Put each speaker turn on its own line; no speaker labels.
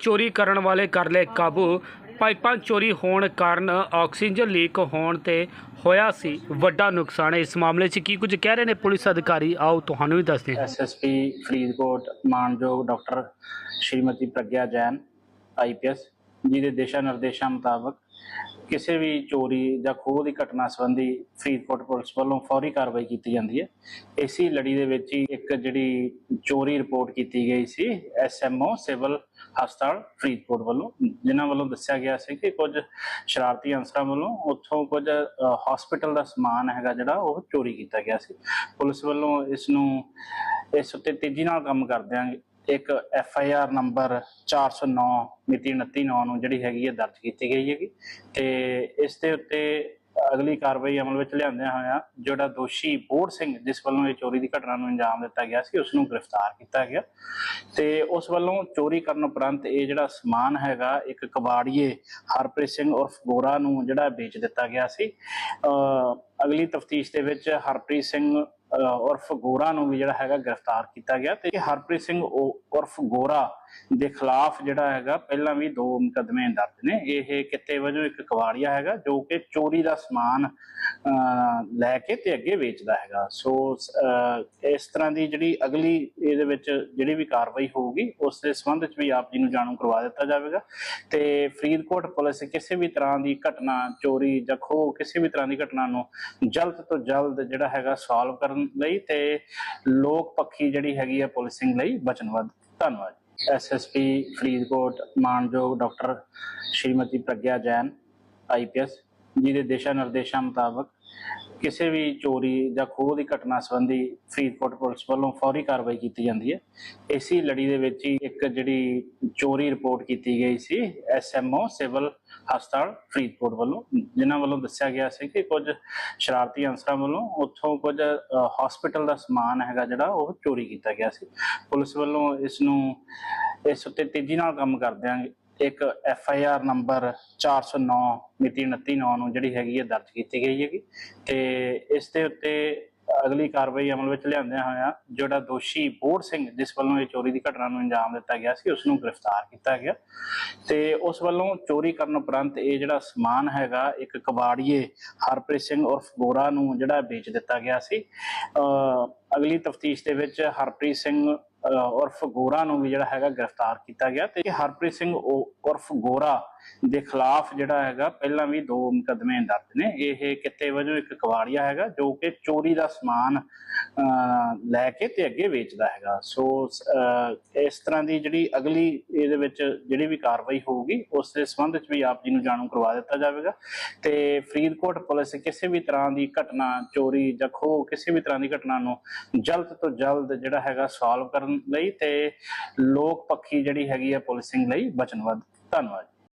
ਚੋਰੀ ਕਰਨ ਵਾਲੇ ਕਰ ਲਏ ਕਾਬੂ। ਪਾਈਪਾਂ ਚੋਰੀ ਹੋਣ ਕਾਰਨ ਆਕਸੀਜਨ ਲੀਕ ਹੋਣ ਤੇ ਹੋਇਆ ਸੀ ਵੱਡਾ ਨੁਕਸਾਨ। ਇਸ ਮਾਮਲੇ 'ਚ ਕੀ ਕੁਝ ਕਹਿ ਰਹੇ ਨੇ ਪੁਲਿਸ ਅਧਿਕਾਰੀ? ਆਓ ਤੁਹਾਨੂੰ ਵੀ ਦੱਸਦੇ ਹਾਂ।
ਐਸਐਸਪੀ ਫਰੀਦਕੋਟ ਮਾਨਯੋਗ ਡਾਕਟਰ ਸ਼੍ਰੀਮਤੀ ਪ੍ਰਗਿਆ ਜੈਨ ਆਈਪੀਐਸ ਜੀ ਦੇ ਦਿਸ਼ਾ ਨਿਰਦੇਸ਼ਾਂ ਮੁਤਾਬਕ ਕਿਸੇ ਵੀ ਚੋਰੀ ਜਾਂ ਖੋਹ ਦੀ ਘਟਨਾ ਸੰਬੰਧੀ ਫਰੀਦਕੋਟ ਪੁਲਿਸ ਵੱਲੋਂ ਫੌਰੀ ਕਾਰਵਾਈ ਕੀਤੀ ਜਾਂਦੀ ਹੈ। ਇਸੀ ਲੜੀ ਦੇ ਵਿੱਚ ਹੀ ਇੱਕ ਜਿਹੜੀ ਚੋਰੀ ਰਿਪੋਰਟ ਕੀਤੀ ਗਈ ਸੀ ਐਸਐਮਓ ਸਿਵਲ ਹਸਪਤਾਲ ਫਰੀਦਕੋਟ ਵੱਲੋਂ, ਜਿਨ੍ਹਾਂ ਵੱਲੋਂ ਦੱਸਿਆ ਗਿਆ ਸੀ ਕਿ ਕੁਝ ਸ਼ਰਾਰਤੀ ਅਨਸਰਾਂ ਵੱਲੋਂ ਉੱਥੋਂ ਕੁਝ ਹਸਪੀਟਲ ਦਾ ਸਮਾਨ ਹੈਗਾ ਜਿਹੜਾ ਉਹ ਚੋਰੀ ਕੀਤਾ ਗਿਆ ਸੀ। ਪੁਲਿਸ ਵੱਲੋਂ ਇਸ ਨੂੰ, ਇਸ ਉੱਤੇ ਤੇਜ਼ੀ ਨਾਲ ਕੰਮ ਕਰਦਿਆਂ ਇੱਕ ਐਫ ਆਈ ਆਰ ਨੰਬਰ 409 ਮਿਤੀ 29/9 ਨੂੰ ਜਿਹੜੀ ਹੈਗੀ ਹੈ ਦਰਜ ਕੀਤੀ ਗਈ ਹੈਗੀ। ਤੇ ਇਸ ਦੇ ਉੱਤੇ ਅਗਲੀ ਕਾਰਵਾਈ ਅਮਲ ਵਿੱਚ ਲਿਆਂਦਿਆਂ ਹੋਇਆ ਜਿਹੜਾ ਦੋਸ਼ੀ ਬੋੜ ਸਿੰਘ, ਜਿਸ ਵੱਲੋਂ ਇਹ ਚੋਰੀ ਦੀ ਘਟਨਾ ਨੂੰ ਅੰਜਾਮ ਦਿੱਤਾ ਗਿਆ ਸੀ, ਉਸ ਨੂੰ ਗ੍ਰਿਫਤਾਰ ਕੀਤਾ ਗਿਆ। ਤੇ ਉਸ ਵੱਲੋਂ ਚੋਰੀ ਕਰਨ ਉਪਰੰਤ ਇਹ ਜਿਹੜਾ ਸਮਾਨ ਹੈਗਾ, ਇੱਕ ਕਬਾੜੀਏ ਹਰਪ੍ਰੀਤ ਸਿੰਘ ਉਰਫ ਗੋਰਾ ਨੂੰ ਜਿਹੜਾ ਵੇਚ ਦਿੱਤਾ ਗਿਆ ਸੀ। ਅ ਅਗਲੀ ਤਫਤੀਸ਼ ਦੇ ਵਿੱਚ ਹਰਪ੍ਰੀਤ ਸਿੰਘ ਉਰਫ ਗੋਰਾ ਨੂੰ ਵੀ ਜਿਹੜਾ ਹੈਗਾ ਗ੍ਰਿਫਤਾਰ ਕੀਤਾ ਗਿਆ ਤੇ ਹਰਪ੍ਰੀਤ ਸਿੰਘ ਉ- ਉਰਫ ਗੋਰਾ ਦੇ ਖਿਲਾਫ ਜਿਹੜਾ ਹੈਗਾ ਪਹਿਲਾਂ ਵੀ ਦੋ ਮੁਕੱਦਮੇ ਦਰਜ ਨੇ। ਇਹ ਕਿੱਤੇ ਵਜੋਂ ਇੱਕ ਕਵਾੜੀਆ ਹੈਗਾ ਜੋ ਕਿ ਚੋਰੀ ਦਾ ਸਮਾਨ ਲੈ ਕੇ ਤੇ ਅੱਗੇ ਵੇਚਦਾ ਹੈਗਾ। ਸੋ ਇਸ ਤਰ੍ਹਾਂ ਦੀ ਜਿਹੜੀ ਅਗਲੀ ਇਹਦੇ ਵਿੱਚ ਜਿਹੜੀ ਵੀ ਕਾਰਵਾਈ ਹੋਊਗੀ, ਉਸ ਦੇ ਸੰਬੰਧ ਵਿੱਚ ਵੀ ਆਪ ਜੀ ਨੂੰ ਜਾਣੂ ਕਰਵਾ ਦਿੱਤਾ ਜਾਵੇਗਾ। ਤੇ ਫਰੀਦਕੋਟ ਪੁਲਿਸ ਕਿਸੇ ਵੀ ਤਰ੍ਹਾਂ ਦੀ ਘਟਨਾ, ਚੋਰੀ ਜਾਂ ਖੋਹ ਕਿਸੇ ਵੀ ਤਰ੍ਹਾਂ ਦੀ ਘਟਨਾ ਨੂੰ ਜਲਦ ਤੋਂ ਜਲਦ ਜਿਹੜਾ ਹੈਗਾ ਸੋਲਵ ਕਰਨ ਲਈ ਤੇ ਲੋਕ ਪੱਖੀ ਜਿਹੜੀ ਹੈਗੀ ਹੈ ਪੁਲਿਸਿੰਗ ਲਈ ਵਚਨਬੱਧ ਧੰਨਵਾਦ। ਐਸਐਸਪੀ ਫਰੀਦਕੋਟ ਮਾਨਯੋਗ ਡਾਕਟਰ ਸ਼੍ਰੀਮਤੀ ਪ੍ਰਗਿਆ ਜੈਨ ਆਈਪੀਐਸ ਜੀ ਦੇ ਦਿਸ਼ਾ ਨਿਰਦੇਸ਼ਾਂ ਮੁਤਾਬਕ ਕਿਸੇ ਵੀ ਚੋਰੀ ਜਾਂ ਖੋਹ ਦੀ ਘਟਨਾ ਸੰਬੰਧੀ ਫਰੀਦਕੋਟ ਪੁਲਿਸ ਵੱਲੋਂ ਫੌਰੀ ਕਾਰਵਾਈ ਕੀਤੀ ਜਾਂਦੀ ਹੈ। ਇਸੇ ਲੜੀ ਦੇ ਵਿੱਚ ਹੀ ਇੱਕ ਜਿਹੜੀ ਚੋਰੀ ਰਿਪੋਰਟ ਕੀਤੀ ਗਈ ਸੀ ਐਸਐਮਓ ਸਿਵਲ ਹਸਪਤਾਲ ਫਰੀਦਕੋਟ ਵੱਲੋਂ, ਜਿਨ੍ਹਾਂ ਵੱਲੋਂ ਦੱਸਿਆ ਗਿਆ ਸੀ ਕਿ ਕੁਝ ਸ਼ਰਾਰਤੀ ਅਨਸਰਾਂ ਵੱਲੋਂ ਉੱਥੋਂ ਕੁਝ ਹਸਪੀਟਲ ਦਾ ਸਮਾਨ ਹੈਗਾ ਜਿਹੜਾ ਉਹ ਚੋਰੀ ਕੀਤਾ ਗਿਆ ਸੀ। ਪੁਲਿਸ ਵੱਲੋਂ ਇਸ ਨੂੰ, ਇਸ ਉੱਤੇ ਤੇਜ਼ੀ ਨਾਲ ਕੰਮ ਕਰਦਿਆਂ ਇੱਕ ਐਫ ਆਈ ਆਰ ਨੰਬਰ 409 ਮਿਤੀ 29/9 ਨੂੰ ਜਿਹੜੀ ਹੈਗੀ ਹੈ ਦਰਜ ਕੀਤੀ ਗਈ ਹੈਗੀ। ਤੇ ਇਸ ਦੇ ਉੱਤੇ ਅਗਲੀ ਕਾਰਵਾਈ ਅਮਲ ਵਿੱਚ ਲਿਆਂਦਿਆਂ ਹੋਇਆ ਜਿਹੜਾ ਦੋਸ਼ੀ ਬੋੜ ਸਿੰਘ, ਜਿਸ ਵੱਲੋਂ ਇਹ ਚੋਰੀ ਦੀ ਘਟਨਾ ਨੂੰ ਅੰਜਾਮ ਦਿੱਤਾ ਗਿਆ ਸੀ ਉਸ ਨੂੰ ਗ੍ਰਿਫਤਾਰ ਕੀਤਾ ਗਿਆ। ਤੇ ਉਸ ਵੱਲੋਂ ਚੋਰੀ ਕਰਨ ਉਪਰੰਤ ਇਹ ਜਿਹੜਾ ਸਮਾਨ ਹੈਗਾ, ਇੱਕ ਕਬਾੜੀਏ ਹਰਪ੍ਰੀਤ ਸਿੰਘ ਉਰਫ ਗੋਰਾ ਨੂੰ ਜਿਹੜਾ ਵੇਚ ਦਿੱਤਾ ਗਿਆ ਸੀ। ਅ ਅਗਲੀ ਤਫਤੀਸ਼ ਦੇ ਵਿੱਚ ਹਰਪ੍ਰੀਤ ਸਿੰਘ ਉਰਫ ਗੋਰਾ ਨੂੰ ਵੀ ਜਿਹੜਾ ਹੈਗਾ ਗ੍ਰਿਫਤਾਰ ਕੀਤਾ ਗਿਆ ਤੇ ਹਰਪ੍ਰੀਤ ਸਿੰਘ ਉਰਫ ਗੋਰਾ ਦੇ ਖਿਲਾਫ ਜਿਹੜਾ ਹੈਗਾ ਪਹਿਲਾਂ ਵੀ ਦੋ ਮੁਕੱਦਮੇ ਦਰਜ ਨੇ। ਇਹ ਕਿੱਤੇ ਵਜੋਂ ਇੱਕ ਕਵਾੜੀਆ ਹੈਗਾ ਜੋ ਕਿ ਚੋਰੀ ਦਾ ਸਮਾਨ ਲੈ ਕੇ ਤੇ ਅੱਗੇ ਵੇਚਦਾ ਹੈਗਾ। ਸੋ ਅ, ਇਸ ਤਰ੍ਹਾਂ ਦੀ ਜਿਹੜੀ ਅਗਲੀ ਇਹਦੇ ਵਿੱਚ ਜਿਹੜੀ ਵੀ ਕਾਰਵਾਈ ਹੋਊਗੀ ਉਸ ਦੇ ਸੰਬੰਧ ਵਿੱਚ ਵੀ ਆਪ ਜੀ ਨੂੰ ਜਾਣੂ ਕਰਵਾ ਦਿੱਤਾ ਜਾਵੇਗਾ। ਤੇ ਫਰੀਦਕੋਟ ਪੁਲਿਸ ਕਿਸੇ ਵੀ ਤਰ੍ਹਾਂ ਦੀ ਘਟਨਾ, ਚੋਰੀ ਜਾਂ ਖੋਹ ਕਿਸੇ ਵੀ ਤਰ੍ਹਾਂ ਦੀ ਘਟਨਾ ਨੂੰ ਜਲਦ ਤੋਂ ਜਲਦ ਜਿਹੜਾ ਹੈਗਾ ਸੋਲਵ ਕਰਨ ਲਈ ਤੇ ਲੋਕ ਪੱਖੀ ਜਿਹੜੀ ਹੈਗੀ ਹੈ ਪੁਲਿਸਿੰਗ ਲਈ ਵਚਨਬੱਧ ਧੰਨਵਾਦ।